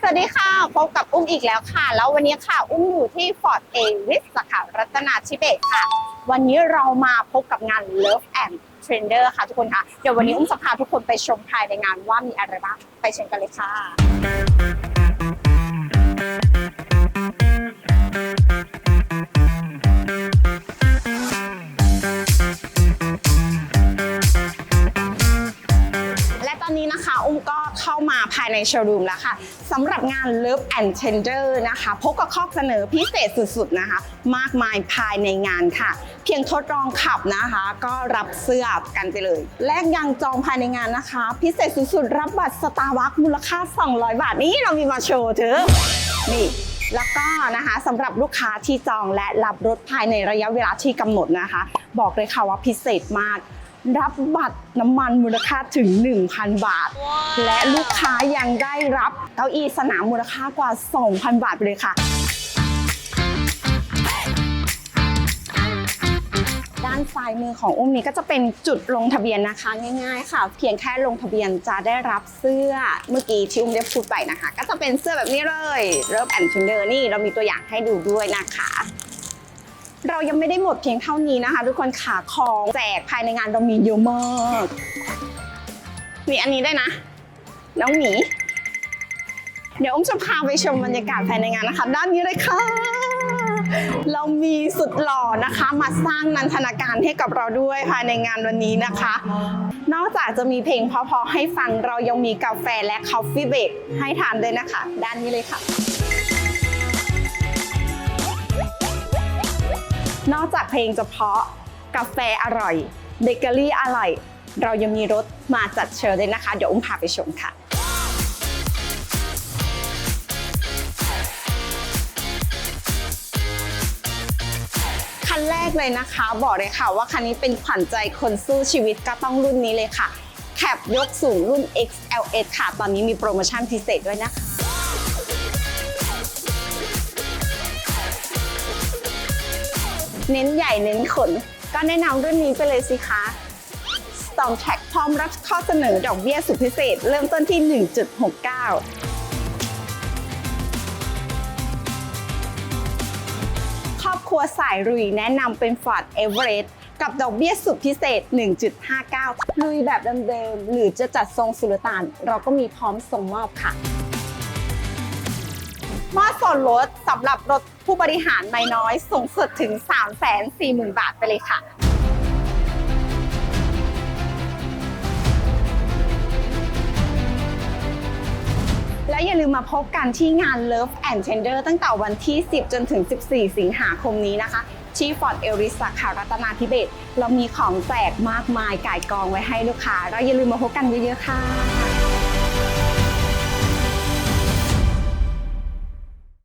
สวัสดีค่ะ พบกับอุ้มอีกแล้วค่ะ แล้ววันนี้ค่ะ อุ้มอยู่ที่ฟอร์ดเอวิสาขารัตนาชิเบศค่ะ วันนี้เรามาพบกับงาน Love and Trender ค่ะทุกคนค่ะ เดี๋ยววันนี้อุ้มจะพาทุกคนไปชมภายในงานว่ามีอะไรบ้าง ไปชมกันเลยค่ะ ภายในโชว์รูมแล้วค่ะสำหรับงาน Love and Tender นะคะ พบกับข้อเสนอพิเศษสุดๆนะคะ มากมายภายในงานค่ะ เพียงทดลองขับนะคะ ก็รับเสื้อกันไปเลย แลกยังจองภายในงานนะคะ พิเศษสุดๆ รับบัตรสตาร์วัคมูลค่า 200 บาทนี่เรามีมาโชว์เถอนี่แล้วก็นะคะสำหรับลูกค้าที่จองและรับรถภายในระยะเวลาที่กำหนดนะคะ บอกเลยค่ะว่าพิเศษมาก รับบัตรน้ำมันมูลค่าถึง 1,000 บาท และลูกค้ายังได้รับเก้าอี้สนามมูลค่ากว่า 2,000 บาทไปเลยค่ะด้านซ้ายมือของอุ้มนี้ก็จะเป็นจุดลงทะเบียนนะคะง่าย ๆ ค่ะ เพียงแค่ลงทะเบียนจะได้รับเสื้อเมื่อกี้ที่อุ้มได้พูดไปนะคะ ก็จะเป็นเสื้อแบบนี้เลยเริ่มแอนชินเดอร์นี่เรามีตัวอย่างให้ดูด้วยนะคะ เรายังไม่ได้หมดเพียงเท่านี้นะคะ ทุกคนขาของแจกภายในงานเรามีเยอะมากมีอันนี้ได้นะ น้องหมี เดี๋ยวอุ้มจะพาไปชมบรรยากาศภายในงานนะคะ ด้านนี้เลยค่ะ เรามีสุดหล่อนะคะ มาสร้างนันทนาการให้กับเราด้วยภายในงานวันนี้นะคะ นอกจากจะมีเพลงเพราะๆให้ฟังเรายังมีกาแฟและคอฟฟี่เบรกให้ทานด้วยนะคะ ด้านนี้เลยค่ะ นอกจากเพลงจะเพาะกาแฟอร่อยเบเกอรี่อร่อย เรายังมีรถมาจัดเชิญด้วยนะคะ เดี๋ยวอุ้มพาไปชมค่ะคันแรกเลยนะคะบอกเลยค่ะว่าคันนี้เป็นขวัญใจคนสู้ชีวิตก็ต้องรุ่นนี้เลยค่ะ แคปยกสูงรุ่น XLS ค่ะ ตอนนี้มีโปรโมชั่นพิเศษด้วยนะคะ เน้นใหญ่เน้นขน ก็แนะนำรุ่นนี้ไปเลยสิคะ Storm Track พร้อมรับข้อเสนอดอกเบี้ยสุดพิเศษ เริ่มต้นที่ 1.69ครอบครัวสายรุยแนะนำเป็น Ford Everest กับดอกเบี้ยสุดพิเศษ 1.59 ลุยแบบเดิมๆหรือจะจัดทรงสุลต่าน เราก็มีพร้อมส่งมอบค่ะ มอบส่วนลดสำหรับรถผู้บริหารไม่น้อย สูงสุดถึง 340,000 บาทไปเลยค่ะ และอย่าลืมมาพบกันที่งาน Love and Tender ตั้งแต่วันที่ 10 จนถึง 14 สิงหาคมนี้นะคะ ที่ Ford e l i s สาขารัตนาธิเบศเรามีของแจกมากมายก่ายกองไว้ให้ลูกค้า เราอย่าลืมมาพบกันเยอะๆค่ะ